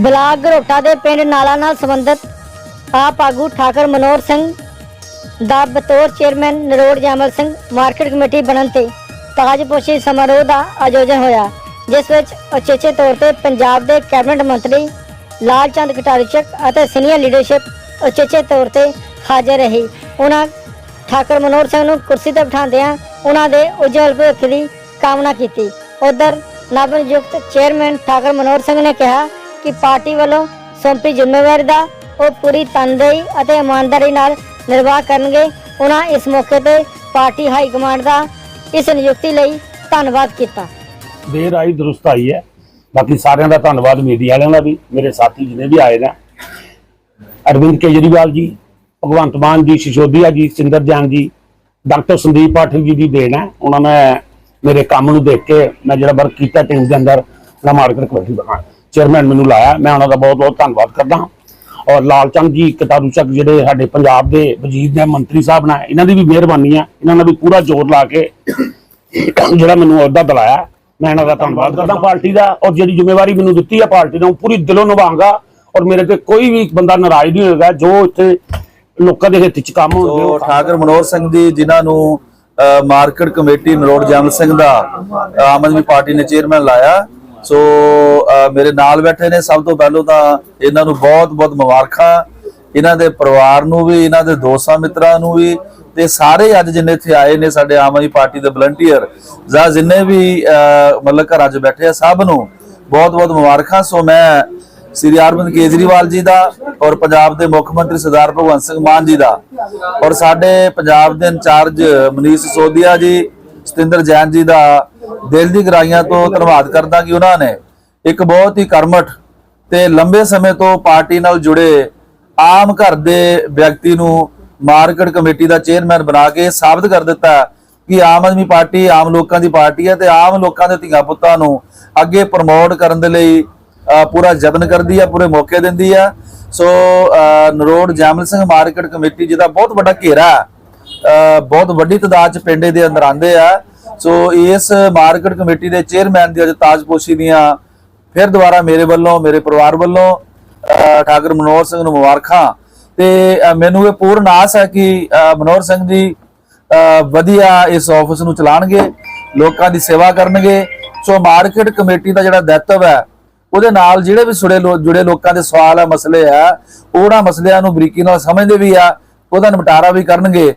Block ਗਰੋਟਾ ਦੇ ਪਿੰਡ ਨਾਲਾ ਨਾਲ ਸੰਬੰਧਿਤ ਆਪ ਆਗੂ ਠਾਕਰ ਮਨੋਹਰ ਸਿੰਘ ਦਾ ਬਤੌਰ chairman Naror Jaimal Singh market committee ਬਣਨ ਤੇ ਤਾਜਪੋਸ਼ੀ ਸਮਾਰੋਹ ਦਾ ਆਯੋਜਨ ਹੋਇਆ, ਜਿਸ ਵਿੱਚ ਉਚੇਚੇ ਤੌਰ ਤੇ ਪੰਜਾਬ ਦੇ ਕੈਬਨਿਟ ਮੰਤਰੀ ਲਾਲ ਚੰਦ ਕਟਾਰੀਚਕ ਅਤੇ ਸੀਨੀਅਰ ਲੀਡਰਸ਼ਿਪ ਉਚੇਚੇ ਤੌਰ ਤੇ ਹਾਜ਼ਰ ਰਹੀ। ਉਹਨਾਂ ਠਾਕਰ ਮਨੋਹਰ ਸਿੰਘ ਨੂੰ ਕੁਰਸੀ ਤੇ ਬਿਠਾਉਂਦਿਆਂ ਉਹਨਾਂ ਦੇ ਉਜਲ ਭਵਿੱਖ ਦੀ ਕਾਮਨਾ ਕੀਤੀ। ਉਧਰ ਨਵਨਿਯੁਕਤ ਚੇਅਰਮੈਨ ਠਾਕਰ ਮਨੋਹਰ ਸਿੰਘ ਨੇ ਕਿਹਾ ਕਿ ਪਾਰਟੀ ਵੱਲੋਂ ਸੌਂਪੀ ਜ਼ਿੰਮੇਵਾਰੀ ਦਾ ਉਹ ਪੂਰੀ ਤਨਦੇਹੀ ਅਤੇ ਇਮਾਨਦਾਰੀ ਨਾਲ ਨਿਰਵਾਹ ਕਰਨਗੇ। ਉਹਨਾਂ ਇਸ ਮੌਕੇ ਤੇ ਪਾਰਟੀ ਹਾਈ ਕਮਾਂਡ ਦਾ ਇਸ ਨਿਯੁਕਤੀ ਲਈ ਧੰਨਵਾਦ ਕੀਤਾ। ਦੇਰ ਆਈ ਦਰੁਸਤ ਆਈ ਹੈ। ਬਾਕੀ ਸਾਰਿਆਂ ਦਾ ਧੰਨਵਾਦ, ਮੀਡੀਆ ਵਾਲਿਆਂ ਦਾ ਵੀ, ਮੇਰੇ ਸਾਥੀ ਜਿਹਨੇ ਵੀ ਆਏ ਨੇ। ਅਰਵਿੰਦ ਕੇਜਰੀਵਾਲ ਜੀ, ਭਗਵੰਤ ਮਾਨ ਜੀ, ਸਿਸੋਦੀਆ ਜੀ, ਸਿੰਦਰ ਜਾਨ ਜੀ, ਡਾਕਟਰ ਸੰਦੀਪ ਪਾਠਕ ਜੀ ਦੀ ਦੇਣ ਹੈ। ਉਹਨਾਂ ਨੇ ਮੇਰੇ ਕੰਮ ਨੂੰ ਦੇਖ ਕੇ ਮੈਂ ਜਿਹੜਾ ਵਰਕ ਕੀਤਾ ਟੀਮ ਦੇ ਅੰਦਰ ਨਾ ਮਾਰਕੀਟ ਕਮੇਟੀ ਬਣਾ ਚੇਅਰਮੈਨ ਮੈਨੂੰ ਲਾਇਆ। ਮੈਂ ਉਹਨਾਂ ਦਾ ਬਹੁਤ ਬਹੁਤ ਧੰਨਵਾਦ ਕਰਦਾ ਹਾਂ। ਔਰ ਲਾਲਚੰਦ ਜੀ ਕਟਾਰੂ ਚੱਕ ਜਿਹੜੇ ਸਾਡੇ ਪੰਜਾਬ ਦੇ ਵਜ਼ੀਰ ਨੇ ਮੰਤਰੀ ਸਾਹਿਬ ਨੇ ਇਹਨਾਂ ਦੀ ਵੀ ਮਿਹਰਬਾਨੀ ਹੈ ਇਹਨਾਂ ਨੇ ਵੀ ਪੂਰਾ ਜ਼ੋਰ ਲਾ ਕੇ ਜਿਹੜਾ ਮੈਨੂੰ ਅਹੁਦਾ ਦਿਲਾਇਆ। ਮੈਂ ਇਹਨਾਂ ਦਾ ਧੰਨਵਾਦ ਕਰਦਾ ਪਾਰਟੀ ਦਾ। ਔਰ ਜਿਹੜੀ ਜ਼ਿੰਮੇਵਾਰੀ ਮੈਨੂੰ ਦਿੱਤੀ ਹੈ ਪਾਰਟੀ ਨੇ ਉਹ ਪੂਰੀ ਦਿਲੋਂ ਨਿਭਾਉਂਗਾ ਔਰ ਮੇਰੇ ਤੇ ਕੋਈ ਵੀ ਬੰਦਾ ਨਾਰਾਜ਼ ਨਹੀਂ ਹੋਏਗਾ। ਜੋ ਇੱਥੇ ਲੋਕਾਂ ਦੇ ਹਿੱਤ ਚ ਕੰਮ ਸੋ ਉਹ ਠਾਕਰ ਮਨੋਹਰ ਸਿੰਘ ਜੀ ਜਿਨ੍ਹਾਂ ਨੂੰ ਮਾਰਕੀਟ ਕਮੇਟੀ ਨਰੋੜ ਜਮਲ ਸਿੰਘ ਦਾ ਆਮ ਆਦਮੀ ਪਾਰਟੀ ਨੇ ਚੇਅਰਮੈਨ ਲਾਇਆ। ਸੋ ਮੇਰੇ ਨਾਲ ਬੈਠੇ ਨੇ ਸਭ ਤੋਂ ਪਹਿਲਾਂ ਤਾਂ ਇਹਨਾਂ ਨੂੰ ਬਹੁਤ ਬਹੁਤ ਮੁਬਾਰਕਾਂ। ਇਹਨਾਂ ਦੇ ਪਰਿਵਾਰ ਨੂੰ ਵੀ, ਇਹਨਾਂ ਦੇ ਦੋਸਤਾਂ, ਮਿੱਤਰਾਂ ਨੂੰ ਵੀ ਤੇ ਸਾਰੇ ਅੱਜ ਜਿੰਨੇ ਇੱਥੇ ਆਏ ਨੇ ਸਾਡੇ ਆਮ ਆਦਮੀ ਪਾਰਟੀ ਦੇ ਵਲੰਟੀਅਰ, ਜਾਂ ਜਿੰਨੇ ਵੀ ਮਤਲਬ ਘਰਾਂ 'ਚ ਬੈਠੇ ਆ, ਸਭ ਨੂੰ ਬਹੁਤ ਬਹੁਤ ਮੁਬਾਰਕਾਂ। ਸੋ ਮੈਂ ਸ੍ਰੀ ਅਰਵਿੰਦ ਕੇਜਰੀਵਾਲ ਜੀ ਦਾ ਔਰ ਪੰਜਾਬ ਦੇ ਮੁੱਖ ਮੰਤਰੀ ਸਰਦਾਰ ਭਗਵੰਤ ਸਿੰਘ ਮਾਨ ਜੀ ਦਾ ਔਰ ਸਾਡੇ ਪੰਜਾਬ ਦੇ ਇੰਚਾਰਜ ਮਨੀਸ਼ ਸਿਸੋਦੀਆ ਜੀ ਸਤਿੰਦਰ ਜੈਨ ਜੀ ਦਾ ਦਿਲ ਦੀ ਗਰਾਈਆਂ ਤੋਂ ਧੰਨਵਾਦ ਕਰਦਾ ਕਿ ਉਹਨਾਂ ਨੇ ਇੱਕ ਬਹੁਤ ਹੀ ਕਰਮਠ ਤੇ ਲੰਬੇ ਸਮੇਂ ਤੋਂ ਪਾਰਟੀ ਨਾਲ ਜੁੜੇ ਆਮ ਘਰ ਦੇ ਵਿਅਕਤੀ ਨੂੰ ਮਾਰਕੀਟ ਕਮੇਟੀ ਦਾ ਚੇਅਰਮੈਨ ਬਣਾ ਕੇ ਸਾਬਤ ਕਰ ਦਿੱਤਾ ਕਿ ਆਮ ਆਦਮੀ ਪਾਰਟੀ ਆਮ ਲੋਕਾਂ ਦੀ ਪਾਰਟੀ ਹੈ ਤੇ ਆਮ ਲੋਕਾਂ ਦੇ ਧੀਆਂ ਪੁੱਤਾਂ ਨੂੰ ਅੱਗੇ ਪ੍ਰਮੋਟ ਕਰਨ ਦੇ ਲਈ ਪੂਰਾ ਯਤਨ ਕਰਦੀ ਹੈ ਪੂਰੇ ਮੌਕੇ ਦਿੰਦੀ ਹੈ। ਸੋ ਅ, ਨਰੋੜ ਜੈਮਲ ਸਿੰਘ ਮਾਰਕੀਟ ਕਮੇਟੀ ਜਿਹਦਾ ਬਹੁਤ ਵੱਡਾ ਘੇਰਾ ਹੈ ਬਹੁਤ ਵੱਡੀ ਤਾਦਾਦ ਚ ਪਿੰਡੇ ਦੇ ਅੰਦਰ ਆਂਦੇ ਆ। ਸੋ ਇਸ ਮਾਰਕੀਟ ਕਮੇਟੀ ਦੇ ਚੇਅਰਮੈਨ ਦੀ ਅੱਜ ਤਾਜਪੋਸ਼ੀ ਦੀਆਂ ਫਿਰ ਦੁਬਾਰਾ ਮੇਰੇ ਵੱਲੋਂ ਮੇਰੇ ਪਰਿਵਾਰ ਵੱਲੋਂ ਅ, ਠਾਕਰ ਮਨੋਹਰ ਸਿੰਘ ਨੂੰ ਮੁਬਾਰਕਾਂ। ਤੇ ਮੈਨੂੰ ਇਹ ਪੂਰਨ ਆਸ ਹੈ ਕਿ ਮਨੋਹਰ ਸਿੰਘ ਜੀ ਵਧੀਆ ਇਸ ਆਫਿਸ ਨੂੰ ਚਲਾਣਗੇ ਲੋਕਾਂ ਦੀ ਸੇਵਾ ਕਰਨਗੇ। ਸੋ ਮਾਰਕੀਟ ਕਮੇਟੀ ਦਾ ਜਿਹੜਾ ਦਾਇਤਵ ਹੈ ਉਹਦੇ ਨਾਲ ਜਿਹੜੇ ਵੀ ਸੁੜੇ ਲੋ- ਜੁੜੇ ਲੋਕਾਂ ਦੇ ਸਵਾਲ ਆ ਮਸਲੇ ਆ ਉਹਨਾਂ ਮਸਲਿਆਂ ਨੂੰ ਬਰੀਕੀ ਨਾਲ ਸਮਝਦੇ ਵੀ ਆ ਉਹਦਾ ਨਿਪਟਾਰਾ ਵੀ ਕਰਨਗੇ।